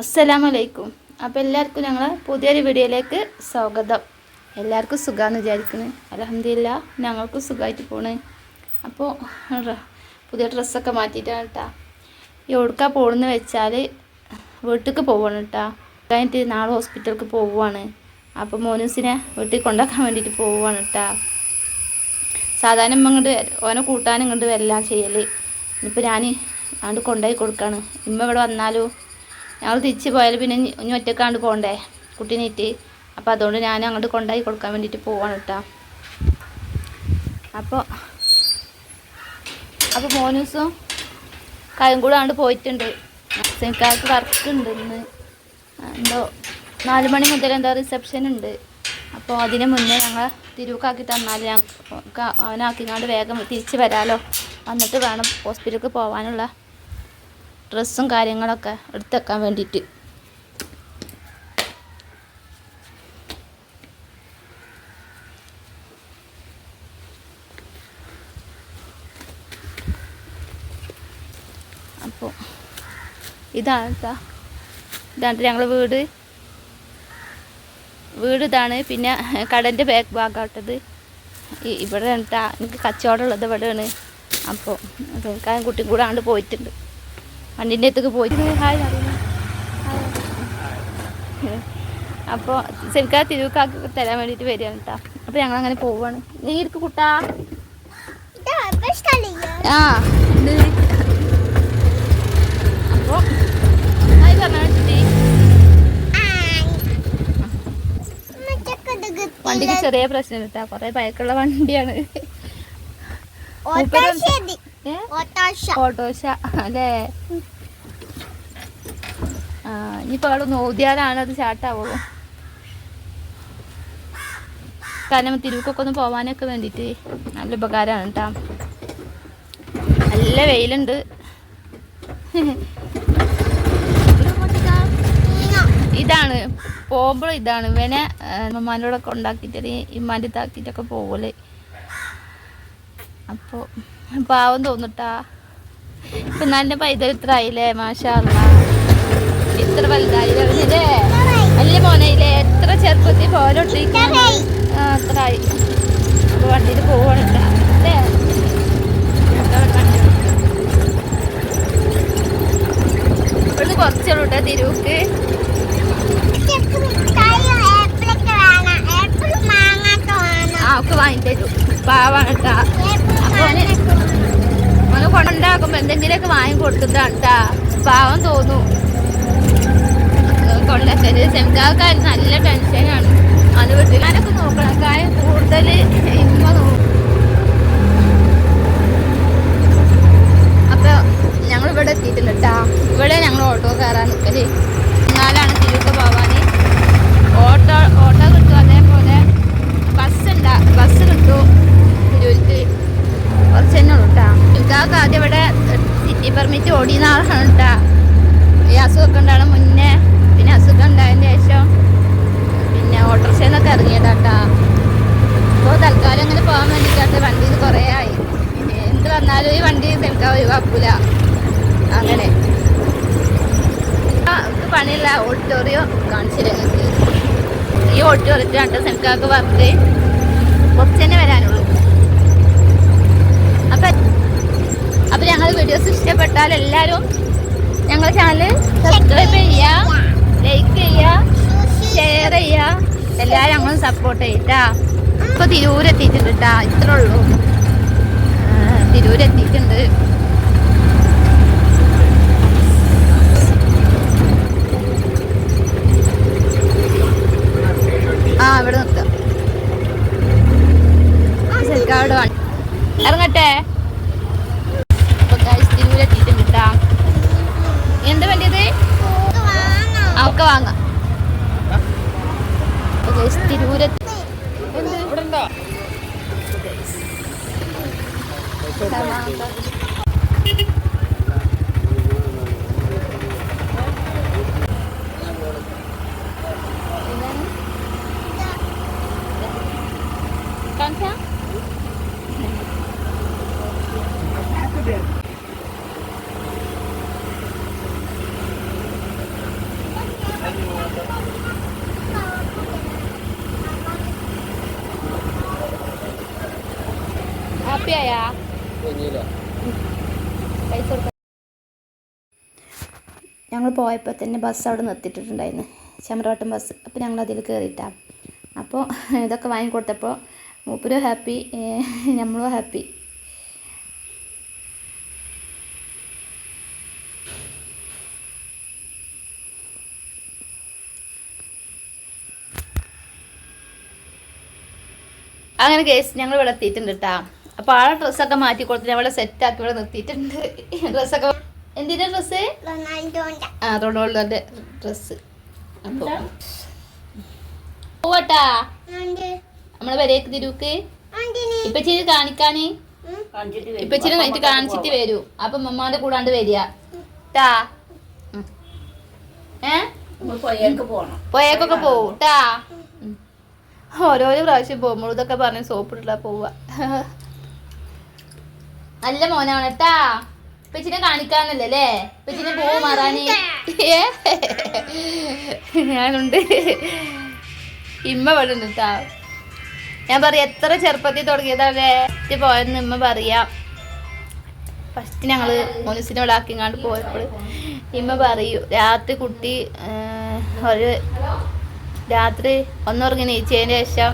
അസ്സലാമലൈക്കും. അപ്പോൾ എല്ലാവർക്കും ഞങ്ങൾ പുതിയൊരു വീഡിയോയിലേക്ക് സ്വാഗതം. എല്ലാവർക്കും സുഖമാണെന്ന് വിചാരിക്കുന്നു. അലഹമില്ല ഞങ്ങൾക്കും സുഖമായിട്ട് പോണ്. അപ്പോൾ പുതിയ ഡ്രസ്സൊക്കെ മാറ്റിയിട്ടാണ് കേട്ടോ എവിടുക്കാ പോകണമെന്ന് വെച്ചാൽ വീട്ടിലേക്ക് പോവാണ് കേട്ടോ കഴിഞ്ഞിട്ട് നാളെ ഹോസ്പിറ്റലിലേക്ക് പോവുകയാണ് അപ്പോൾ മോനൂസിനെ വീട്ടിൽ കൊണ്ടാക്കാൻ വേണ്ടിയിട്ട് പോവുകയാണ് കേട്ടോ സാധാരണ ഇങ്ങോട്ട് ഓനെ കൂട്ടാനും ഇങ്ങോട്ട് വരില്ല ചെയ്യൽ ഇനിയിപ്പോൾ ഞാൻ അങ്ങോട്ട് കൊണ്ടുപോയി കൊടുക്കാണ്. ഇമ്മ ഇവിടെ വന്നാലോ ഞങ്ങൾ തിരിച്ച് പോയാൽ പിന്നെ ഇനി ഒറ്റക്കാണ്ട് പോകണ്ടേ കുട്ടീനേറ്റ് അപ്പോൾ അതുകൊണ്ട് ഞാൻ അങ്ങോട്ട് കൊണ്ടുപോയി കൊടുക്കാൻ വേണ്ടിയിട്ട് പോവാണ് കേട്ടോ അപ്പോൾ അപ്പോൾ മോനൂസും കായും കൂടെ അങ്ങോട്ട് പോയിട്ടുണ്ട്. സെമിക്കാർക്ക് വർക്ക് ഉണ്ട് ഇന്ന്. എന്തോ നാല് മണി മുതൽ എന്തോ റിസപ്ഷൻ ഉണ്ട്. അപ്പോൾ അതിന് മുന്നേ ഞങ്ങൾ തിരുവക്കാക്കി തന്നാൽ ഞാൻ ക- അവനാക്കിങ്ങാണ്ട് വേഗം തിരിച്ച് വരാമല്ലോ വന്നിട്ട് വേണം ഹോസ്പിറ്റലിലേക്ക് പോകാനുള്ള ഡ്രസ്സും കാര്യങ്ങളൊക്കെ എടുത്തേക്കാൻ വേണ്ടിയിട്ട്. അപ്പോൾ ഇതാണ് കേട്ടോ ഇതാണ് ഞങ്ങൾ വീട്. വീട് ഇതാണ്. പിന്നെ കടന്റെ ബാക്ക് ഭാഗമാട്ടത് ഇവിടെ കേട്ടാ എനിക്ക് കച്ചവടമുള്ളത് ഇവിടെയാണ്. അപ്പോൾ കാര്യം കുട്ടിയും കൂടെ അങ്ങോട്ട് പോയിട്ടുണ്ട്. വണ്ടിന്റെ അടുത്തേക്ക് പോയിട്ട് ഹായ് അപ്പോൾ ശരിക്കാ തിരുവക്കാക്കി തരാൻ വേണ്ടിയിട്ട് വരികയാണ് കേട്ടോ അപ്പോൾ ഞങ്ങൾ അങ്ങനെ പോവാണ് നീ ഇരിക്ക് കുട്ടാ ആ. അപ്പോൾ ഹായ് പറഞ്ഞാൽ വണ്ടിക്ക് ചെറിയ പ്രശ്നം കിട്ടാ കുറേ ബൈക്കുള്ള വണ്ടിയാണ്? ഓട്ടോഷ അല്ലേ? ആ ഇനിയിപ്പോ അവിടെ നോദിയാലാണ് അത് ചാട്ടാവുള്ളൂ കാരണം തിരുവക്കൊക്കെ ഒന്ന് പോവാനൊക്കെ വേണ്ടിയിട്ട് നല്ല ഉപകാരമാണ് കേട്ടോ നല്ല വെയിലുണ്ട്. ഇതാണ് പോകുമ്പോൾ ഇതാണ്. ഇവനെ ഉമ്മാനോടൊക്കെ ഉണ്ടാക്കിയിട്ട് ഇമ്മാന്റെ താക്കിയിട്ടൊക്കെ പോകൽ അപ്പോൾ പാവം തോന്നിട്ടാ. ഇപ്പം നല്ല പൈതൽ ഇത്ര ആയില്ലേ മാഷാ അല്ലാ. ഇത്ര വലുതായില്ലേ അവനില്ലേ വലിയ മോനയില്ലേ. എത്ര ചെറുപ്പത്തിൽ പോരൊട്ടിരിക്കാൻ ആ അത്ര ആയി. അപ്പോൾ വണ്ടിയിൽ പോവാണ് ട്ടാ. അല്ലേ? ഇവിടുന്ന് കുറച്ചുള്ളൂ കേട്ടോ തിരുവുക്ക് ആ ഒക്കെ വാങ്ങി തരും പാവാണ് കേട്ടാ ഓന് കൊണ്ടാക്കുമ്പോ എന്തെങ്കിലുമൊക്കെ വാങ്ങി കൊടുത്തിട്ടാണ് കേട്ടാ പാവം തോന്നും. കൊണ്ടൊക്കെ സെമിക്കാർക്കാര് നല്ല ടെൻഷനാണ്. അത് വീട്ടുകാരൊക്കെ നോക്കണം? കാര്യം കൂടുതൽ ഇമ്മ നോക്കും അപ്പൊ ഞങ്ങൾ ഇവിടെ എത്തിയിട്ടുണ്ട് കേട്ടാ ഇവിടെ ഞങ്ങൾ ഓട്ടോ കയറാൻ നിൽക്കൽ എന്നാലാണ് തിരുവൊക്കെ പോവാന് ഓട്ടോ ഓട്ടോ കിട്ടും അതേപോലെ ബസ് ഉണ്ടാ ബസ് കിട്ടും തിരുവർക്ക് കുറച്ച് തന്നെ ഉള്ളൂ എനിക്കാർക്ക് ആദ്യം ഇവിടെ സിറ്റി പെർമിറ്റ് ഓടിയുന്ന ആളാണ് കേട്ടാ ഈ അസുഖമൊക്കെ ഉണ്ടാണ് മുന്നേ പിന്നെ അസുഖം ഉണ്ടായതിന് ശേഷം പിന്നെ ഓട്ടോറിക്ഷയിൽ നിന്നൊക്കെ ഇറങ്ങിയതാട്ടാ ഇപ്പോൾ തൽക്കാലം അങ്ങനെ പോകാൻ വേണ്ടിയിട്ടാട്ട് വണ്ടിയിൽ കുറേ ആയി. എന്ത് വന്നാലും ഈ വണ്ടി തെൽക്കാൻ ഒഴിവാക്കൂല. അങ്ങനെ. പണിയില്ല. ഓഡിറ്റോറിയം കാണിച്ചില്ല ഈ ഓഡിറ്റോറിയത്തിലാണ് സെൻകാക്ക് വർക്ക്. കുറച്ച് തന്നെ വരാനുള്ളൂ അപ്പൊ ഞങ്ങൾ വീഡിയോസ് ഇഷ്ടപ്പെട്ടാൽ എല്ലാവരും ഞങ്ങളുടെ ചാനൽ സബ്സ്ക്രൈബ് ചെയ്യുക ലൈക്ക് ചെയ്യുക ഷെയർ ചെയ്യുക എല്ലാവരും ഞങ്ങളും സപ്പോർട്ട് ചെയ്യട്ടാ. ഇപ്പൊ തിരൂരെത്തിയിട്ടുണ്ട് കേട്ടാ ഇത്രേ ഉള്ളൂ. തിരൂരെത്തിയിട്ടുണ്ട് ആ ഇവിടെ നിർത്താം ഇറങ്ങട്ടെ. Guys, തിരൂരെത്തിയിട്ടുണ്ട് കേട്ടാ എന്താ വേണ്ടിയത് ആ ഒക്കെ വാങ്ങാം തിരൂരത്ത്. എന്ത്? ഇവിടെ കാണിച്ചാ പൈസ കൊടുക്ക ഞങ്ങൾ പോയപ്പോൾ തന്നെ ബസ് അവിടെ നിർത്തിയിട്ടുണ്ടായിരുന്നു ചമ്രവട്ടം ബസ് അപ്പോൾ ഞങ്ങൾ അതിൽ കയറിയിട്ടാണ് അപ്പോൾ ഇതൊക്കെ വാങ്ങിക്കൊടുത്തപ്പോൾ മൂപ്പരും ഹാപ്പി നമ്മളും ഹാപ്പി അങ്ങനെ കേസ് ഞങ്ങൾ ഇവിടെ എത്തിയിട്ടുണ്ട് കേട്ടാ അപ്പോൾ ആ ഡ്രസ്സൊക്കെ മാറ്റി കൊടുത്തിട്ട് സെറ്റ് ആക്കി ഇവിടെ നിർത്തിയിട്ടുണ്ട്. ഡ്രസ്സൊക്കെ എന്തിനാ ഡ്രസ്സ്? ആ റൊണാൾഡോന്റെ ഡ്രസ്സ്. അപ്പോൾ പോവാട്ടാ. നമ്മളെ വരേക്ക് തിരുക്ക്. ഇപ്പൊ ചെയ്ത് കാണിക്കാന്? ഇപ്പൊ ചിരി കഴിഞ്ഞിട്ട് കാണിച്ചിട്ട് വരൂ. അപ്പൊ മമ്മാന്റെ കൂടാണ്ട് വരിക. ട്ടാ. ഉം. ഏ? പോയേക്കൊക്കെ പോവും ഓരോരോ പ്രാവശ്യം പോകുമ്പോൾ ഇതൊക്കെ പറഞ്ഞ് സോപ്പിട്ടില്ല പോവുക നല്ല മോനാണ് കേട്ടാ ഇപ്പച്ചിനെ കാണിക്കാന്നല്ലേ അല്ലേ മാറാന്. ഏ? ഞാനുണ്ട്. ഇമ്മ ഇവിടെ ഉണ്ട് ട്ടാ. ഞാൻ പറയാം എത്ര ചെറുപ്പത്തിൽ തുടങ്ങിയതാവേ? പോയെന്ന് ഇമ്മ പറയാം. ഫസ്റ്റ് ഞങ്ങൾ ഇവിടെ ആക്കിങ്ങാണ്ട് പോയപ്പോൾ ഇമ്മ പറയൂ രാത്രി കുട്ടി ഒരു രാത്രി ഒന്നുറങ്ങി നീച്ചതിന് ശേഷം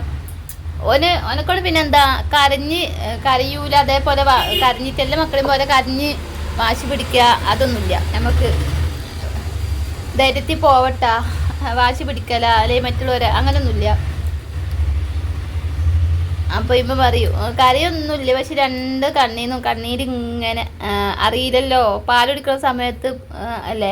ഓന് ഓനെക്കൊണ്ട് പിന്നെന്താ കരഞ്ഞ് കരയൂല അതേപോലെ കരഞ്ഞിട്ട് എല്ലാ മക്കളെയും പോലെ കരഞ്ഞ് വാശി പിടിക്കുക അതൊന്നുമില്ല നമുക്ക് ധൈര്യത്തിൽ പോവട്ട വാശി പിടിക്കല അല്ലെങ്കിൽ മറ്റുള്ളവരെ അങ്ങനൊന്നുമില്ല അപ്പൊ ഇമ്മ പറയൂ "ആ, കരയൊന്നുമില്ല പക്ഷെ രണ്ട് കണ്ണീന്നും കണ്ണീരിങ്ങനെ ഇങ്ങനെ അറിയില്ലല്ലോ. പാലൊടിക്കുന്ന സമയത്ത് അല്ലേ?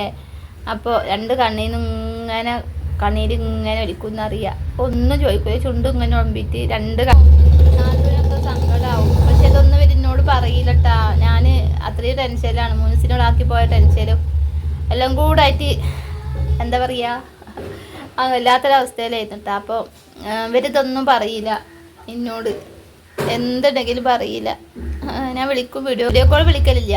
അപ്പോൾ രണ്ട് കണ്ണീന്നും ഇങ്ങനെ കണ്ണീരിങ്ങനെ ഒലിക്കുന്ന അറിയാം ഒന്നും ചോദിക്കില്ല ചുണ്ട് ഇങ്ങനെ ഒമ്പിട്ട് രണ്ട് നാട്ടിനൊക്കെ സങ്കടമാവും പക്ഷെ ഇതൊന്നും ഇവരെന്നോട് പറയില്ലട്ടാ. ഞാൻ അത്രയും ടെൻഷനിലാണ്. മുനിസിനോടാക്കി പോയ ടെൻഷനും എല്ലാം കൂടായിട്ട് എന്താ പറയുക ആ വല്ലാത്തൊരവസ്ഥയിലായിരുന്നു കേട്ടോ അപ്പോൾ ഇവരിതൊന്നും പറയില്ല എന്നോട് എന്തുണ്ടെങ്കിലും പറയില്ല. ഞാൻ വിളിക്കും വീഡിയോ വീഡിയോ കോൾ വിളിക്കലില്ല.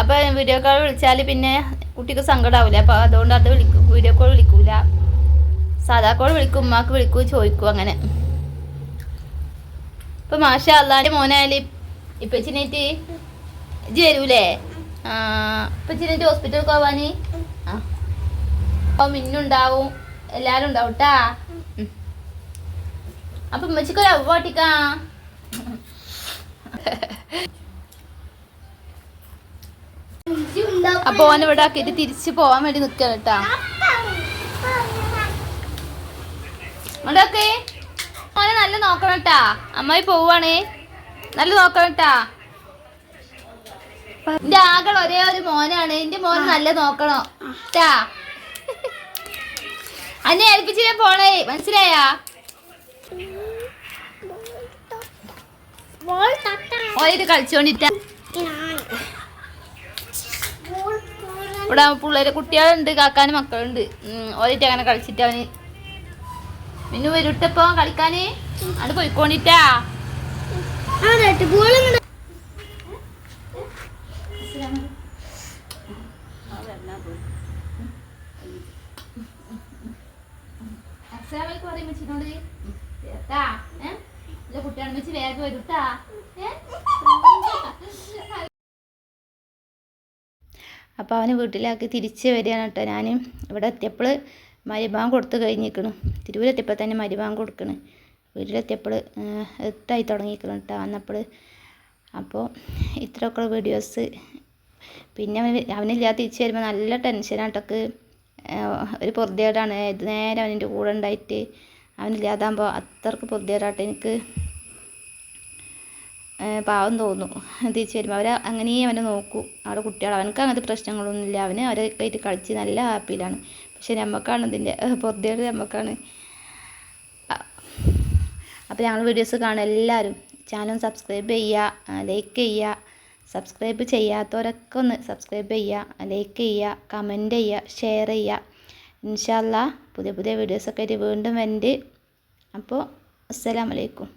അപ്പൊ വീഡിയോ കോൾ വിളിച്ചാൽ പിന്നെ കുട്ടിക്ക് സങ്കടമാവില്ല അപ്പോൾ അതുകൊണ്ട് അത് വിളിക്കും വീഡിയോ കോൾ വിളിക്കൂല. സാധാ കോൾ വിളിക്കും ഉമ്മാക്ക് വിളിക്കും ചോദിക്കും അങ്ങനെ. ഇപ്പൊ മാഷ അള്ളാന്റെ മോനായാലും ഇപ്പച്ചിനേറ്റ് ഇജ്ജ് വരൂലേ? ആ ഇപ്പച്ചിനേറ്റ് ഹോസ്പിറ്റലിൽ പോവാന്? ആ. അപ്പോൾ മിന്നുണ്ടാവും എല്ലാരും ഉണ്ടാവും ട്ടാ. ഉം. അപ്പൊ ഉമ്മച്ചിക്ക് ഒരു അവ്വാട്ടിക്കാ അപ്പൊ ഓൻ ഇവിടെ ആക്കിയിട്ട് തിരിച്ചു പോവാൻ വേണ്ടി നിക്കാണ് കേട്ടാ ഓനെ നല്ല നോക്കണം കേട്ടാ അമ്മായി പോവാണേ. നല്ല നോക്കണം കേട്ടാ എന്റെ ആകൾ ഒരേ ഒരു മോനാണ്. എന്റെ മോൻ നല്ല നോക്കണം ട്ടാ. അന്നെ ഏൽപ്പിച്ചില്ലേ പോണേ. മനസ്സിലായാ? ഓലിട്ട് കളിച്ചോണ്ടിട്ട ഇവിടെ പിള്ളേരെ കുട്ടികളുണ്ട് കാക്കാനും മക്കളുണ്ട്. ഓരോ അങ്ങനെ കളിച്ചിട്ട് അവന് പിന്നെ വരുട്ടപ്പോ കളിക്കാന്. അത് പോയിക്കോണ്ടിട്ടാ അപ്പൊ വെച്ച് വേഗം വരുട്ടാ അപ്പോൾ അവന് വീട്ടിലാക്കി തിരിച്ചു വരികയാണ് കേട്ടോ ഞാൻ ഇവിടെ എത്തിയപ്പോൾ മരിബാൻ കൊടുത്ത് കഴിഞ്ഞിരിക്കണം. തിരൂരെത്തിയപ്പോൾ തന്നെ മരിഭാഗം കൊടുക്കണം. വീട്ടിലെത്തിയപ്പോൾ എത്തായി തുടങ്ങിയിരിക്കണം കേട്ടോ വന്നപ്പോൾ അപ്പോൾ ഇത്രയൊക്കെ വീഡിയോസ് പിന്നെ അവന് അവനില്ലാതെ തിരിച്ച് വരുമ്പോൾ നല്ല ടെൻഷനാണ് ടെൻഷനായിട്ടൊക്കെ ഒരു പൊറുതേടാണ് ഏത് നേരം അവന്റെ കൂടെ ഉണ്ടായിട്ട് അവനില്ലാതാകുമ്പോൾ അത്രയ്ക്ക് പൊറുതേടാട്ടെ എനിക്ക് പാവം തോന്നും തിരിച്ച് വരുമ്പോൾ അവർ അങ്ങനെ അവനെ നോക്കും. അവിടെ കുട്ടികൾ അവനക്ക് അങ്ങനത്തെ പ്രശ്നങ്ങളൊന്നുമില്ല. അവന് അവരൊക്കെ ആയിട്ട് കളിച്ച് നല്ല ഹാപ്പിയിലാണ് പക്ഷെ നമുക്കാണ് ഇതിന്റെ പൊറുതേട് നമുക്കാണ് അപ്പോൾ ഞങ്ങൾ വീഡിയോസ് കാണുക എല്ലാവരും. ചാനൽ സബ്സ്ക്രൈബ് ചെയ്യുക ലൈക്ക് ചെയ്യുക. സബ്സ്ക്രൈബ് ചെയ്യാത്തവരൊക്കെ ഒന്ന് സബ്സ്ക്രൈബ് ചെയ്യുക ലൈക്ക് ചെയ്യുക കമന്റ് ചെയ്യുക ഷെയർ ചെയ്യുക. ഇൻഷാല്ല പുതിയ പുതിയ വീഡിയോസൊക്കെ ആയിട്ട് വീണ്ടും വരുന്നുണ്ട് അപ്പോൾ അസ്സലാമലൈക്കും